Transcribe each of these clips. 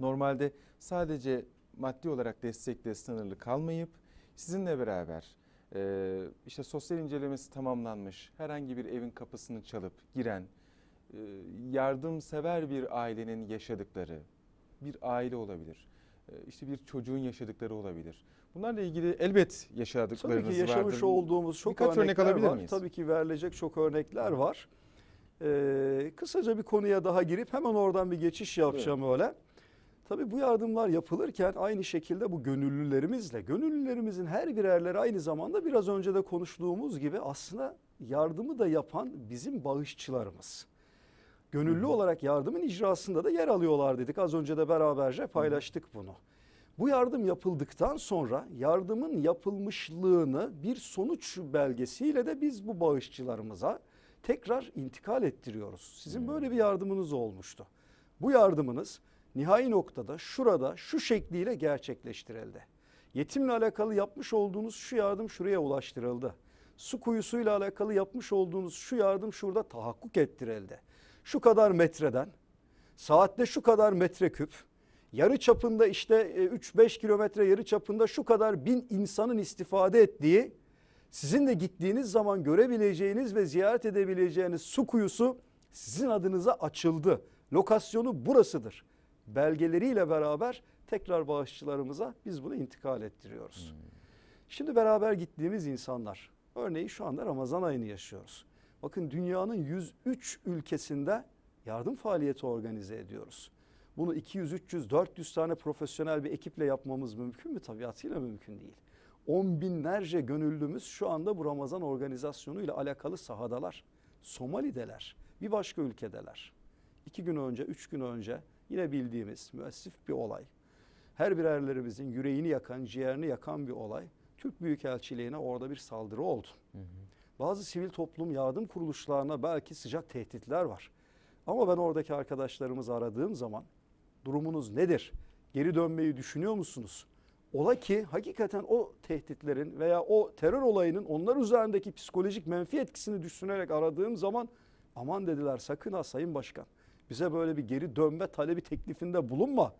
normalde sadece maddi olarak destekle sınırlı kalmayıp sizinle beraber e, işte sosyal incelemesi tamamlanmış herhangi bir evin kapısını çalıp giren e, yardımsever bir ailenin yaşadıkları bir aile olabilir. E, işte bir çocuğun yaşadıkları olabilir. Bunlarla ilgili elbet yaşadıklarınız Tabii ki yaşamış vardır. olduğumuz çok Birkaç örnek örnekler alabilir var. miyiz? Tabii ki verilecek çok örnekler var. Ee, kısaca bir konuya daha girip hemen oradan bir geçiş yapacağım öyle. Tabii bu yardımlar yapılırken aynı şekilde bu gönüllülerimizle, gönüllülerimizin her birerleri aynı zamanda biraz önce de konuştuğumuz gibi aslında yardımı da yapan bizim bağışçılarımız. Gönüllü olarak yardımın icrasında da yer alıyorlar dedik. Az önce de beraberce paylaştık bunu. Bu yardım yapıldıktan sonra yardımın yapılmışlığını bir sonuç belgesiyle de biz bu bağışçılarımıza tekrar intikal ettiriyoruz. Sizin böyle bir yardımınız olmuştu. Bu yardımınız nihai noktada şurada şu şekliyle gerçekleştirildi. Yetimle alakalı yapmış olduğunuz şu yardım şuraya ulaştırıldı. Su kuyusuyla alakalı yapmış olduğunuz şu yardım şurada tahakkuk ettirildi. Şu kadar metreden saatte şu kadar metreküp yarı çapında işte e, 3-5 kilometre yarı çapında şu kadar bin insanın istifade ettiği sizin de gittiğiniz zaman görebileceğiniz ve ziyaret edebileceğiniz su kuyusu sizin adınıza açıldı. Lokasyonu burasıdır. Belgeleriyle beraber tekrar bağışçılarımıza biz bunu intikal ettiriyoruz. Şimdi beraber gittiğimiz insanlar, örneğin şu anda Ramazan ayını yaşıyoruz. Bakın dünyanın 103 ülkesinde yardım faaliyeti organize ediyoruz. Bunu 200, 300, 400 tane profesyonel bir ekiple yapmamız mümkün mü? Tabiatıyla mümkün değil. On binlerce gönüllümüz şu anda bu Ramazan organizasyonuyla alakalı sahadalar. Somali'deler, bir başka ülkedeler. İki gün önce, üç gün önce yine bildiğimiz müessif bir olay. Her birerlerimizin yüreğini yakan, ciğerini yakan bir olay. Türk Büyükelçiliğine orada bir saldırı oldu. Bazı sivil toplum yardım kuruluşlarına belki sıcak tehditler var. Ama ben oradaki arkadaşlarımızı aradığım zaman durumunuz nedir? Geri dönmeyi düşünüyor musunuz? Ola ki hakikaten o tehditlerin veya o terör olayının onlar üzerindeki psikolojik menfi etkisini düşünerek aradığım zaman aman dediler sakın ha Sayın Başkan bize böyle bir geri dönme talebi teklifinde bulunma.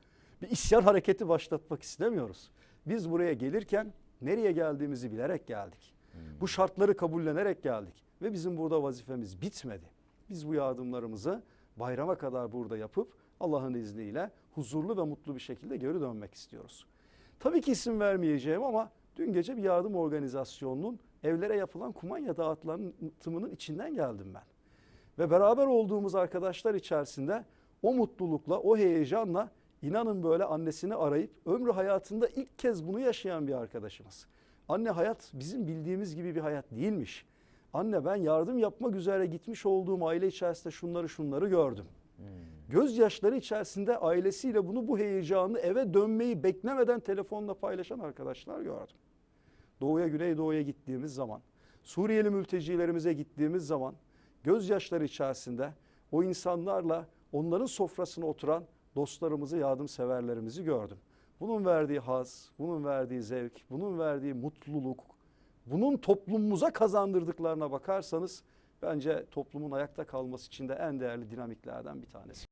Bir isyan hareketi başlatmak istemiyoruz. Biz buraya gelirken nereye geldiğimizi bilerek geldik. Bu şartları kabullenerek geldik ve bizim burada vazifemiz bitmedi. Biz bu yardımlarımızı bayrama kadar burada yapıp Allah'ın izniyle huzurlu ve mutlu bir şekilde geri dönmek istiyoruz. Tabii ki isim vermeyeceğim ama dün gece bir yardım organizasyonunun evlere yapılan kumanya dağıtımının içinden geldim ben. Ve beraber olduğumuz arkadaşlar içerisinde o mutlulukla, o heyecanla inanın böyle annesini arayıp ömrü hayatında ilk kez bunu yaşayan bir arkadaşımız. Anne hayat bizim bildiğimiz gibi bir hayat değilmiş. Anne ben yardım yapmak üzere gitmiş olduğum aile içerisinde şunları şunları gördüm. Gözyaşları içerisinde ailesiyle bunu bu heyecanı eve dönmeyi beklemeden telefonla paylaşan arkadaşlar gördüm. Doğuya Güneydoğu'ya gittiğimiz zaman, Suriyeli mültecilerimize gittiğimiz zaman gözyaşları içerisinde o insanlarla onların sofrasına oturan dostlarımızı, yardımseverlerimizi gördüm. Bunun verdiği haz, bunun verdiği zevk, bunun verdiği mutluluk, bunun toplumumuza kazandırdıklarına bakarsanız bence toplumun ayakta kalması için de en değerli dinamiklerden bir tanesi.